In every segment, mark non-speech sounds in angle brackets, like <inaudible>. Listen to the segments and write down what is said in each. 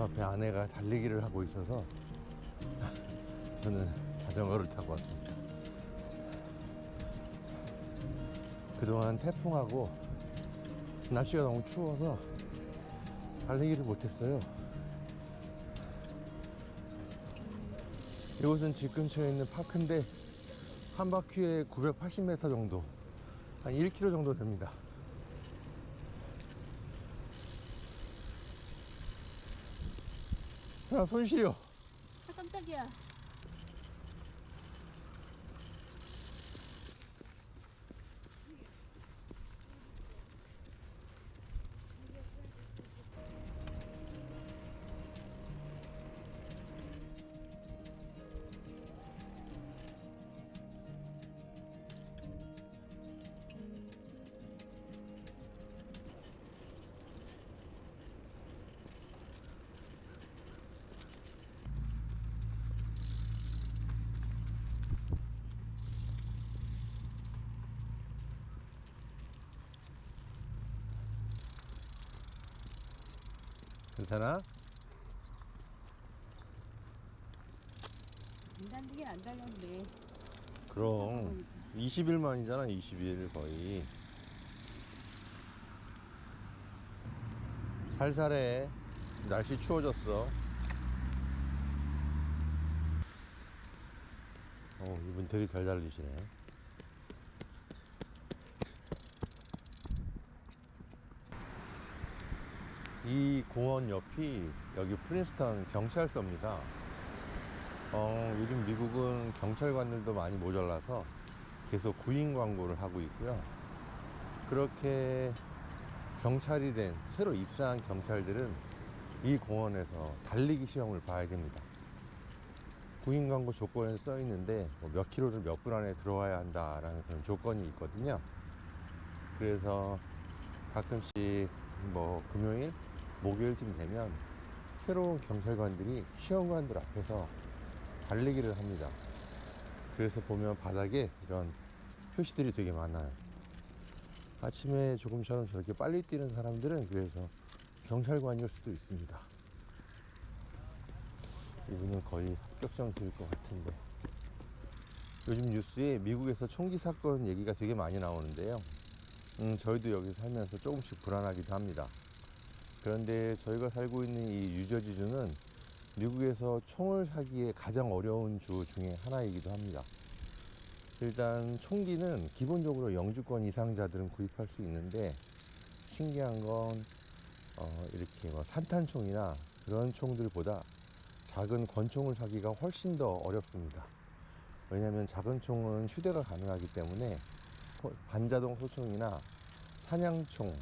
저 앞에 아내가 달리기를 하고 있어서 <laughs> 저는 자전거를 타고 왔습니다. 그동안 태풍하고 날씨가 너무 추워서 달리기를 못했어요. 이곳은 집 근처에 있는 파크인데 한 바퀴에 980m 정도, 한 1km 정도 됩니다. 야, 손 시려. 아, 깜짝이야. 괜찮아? 안 달리긴 안 달렸네. 그럼 20일 만이잖아 20일 거의. 살살해. 날씨 추워졌어. 어 이분 되게 잘 달리시네 이 공원 옆이 여기 프린스턴 경찰서입니다 어, 요즘 미국은 경찰관들도 많이 모자라서 계속 구인 광고를 하고 있고요. 그렇게 경찰이 된 새로 입사한 경찰들은 이 공원에서 달리기 시험을 봐야 됩니다. 구인 광고 조건에 써 있는데 뭐몇 킬로를 몇 분 안에 들어와야 한다라는 그런 조건이 있거든요. 그래서 가끔씩 뭐 금요일, 목요일쯤 되면 새로운 경찰관들이 시험관들 앞에서 달리기를 합니다. 그래서 보면 바닥에 이런 표시들이 되게 많아요. 아침에 조금처럼 저렇게 빨리 뛰는 사람들은 그래서 경찰관일 수도 있습니다. 이분은 거의 합격점수일 것 같은데. 요즘 뉴스에 미국에서 총기 사건 얘기가 되게 많이 나오는데요. 음, 저희도 여기 살면서 조금씩 불안하기도 합니다. 그런데 저희가 살고 있는 이 뉴저지주는 미국에서 총을 사기에 가장 어려운 주 중에 하나이기도 합니다. 일단 총기는 기본적으로 영주권 이상자들은 구입할 수 있는데 신기한 건 어, 이렇게 뭐 산탄총이나 그런 총들보다 작은 권총을 사기가 훨씬 더 어렵습니다. 왜냐하면 작은 총은 휴대가 가능하기 때문에 호- 반자동 소총이나 사냥총,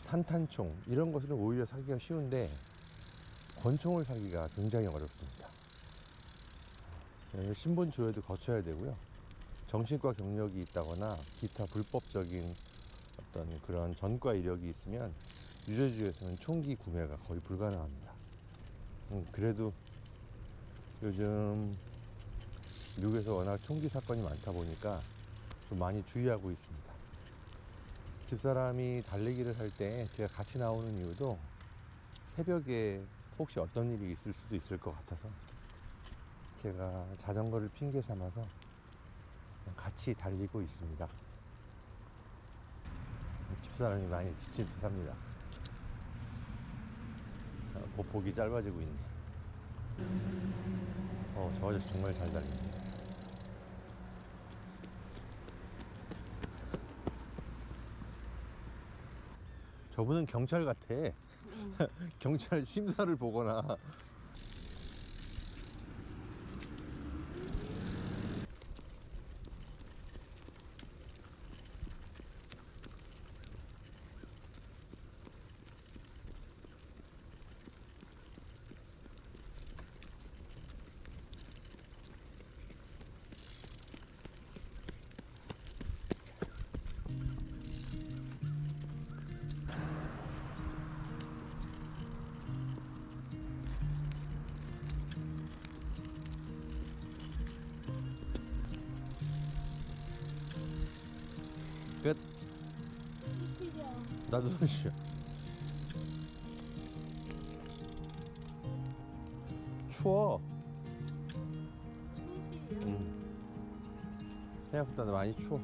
산탄총 이런 것들은 오히려 사기가 쉬운데 권총을 사기가 굉장히 어렵습니다. 예, 신분 조회도 거쳐야 되고요. 정신과 경력이 있다거나 기타 불법적인 어떤 그런 전과 이력이 있으면 유저주에서는 총기 구매가 거의 불가능합니다. 음, 그래도 요즘 미국에서 워낙 총기 사건이 많다 보니까 좀 많이 주의하고 있습니다. 집사람이 달리기를 할 때 제가 같이 나오는 이유도 새벽에 혹시 어떤 일이 있을 수도 있을 것 같아서 제가 자전거를 핑계 삼아서 같이 달리고 있습니다. 집사람이 많이 지친 듯 합니다. 아, 보폭이 짧아지고 있네. 어, 저 아저씨 정말 잘 달리네. 저분은 경찰 같아. <laughs> 경찰 심사를 보거나 끝? 나도 손 쉬어 추워. 생각보다 많이 추워.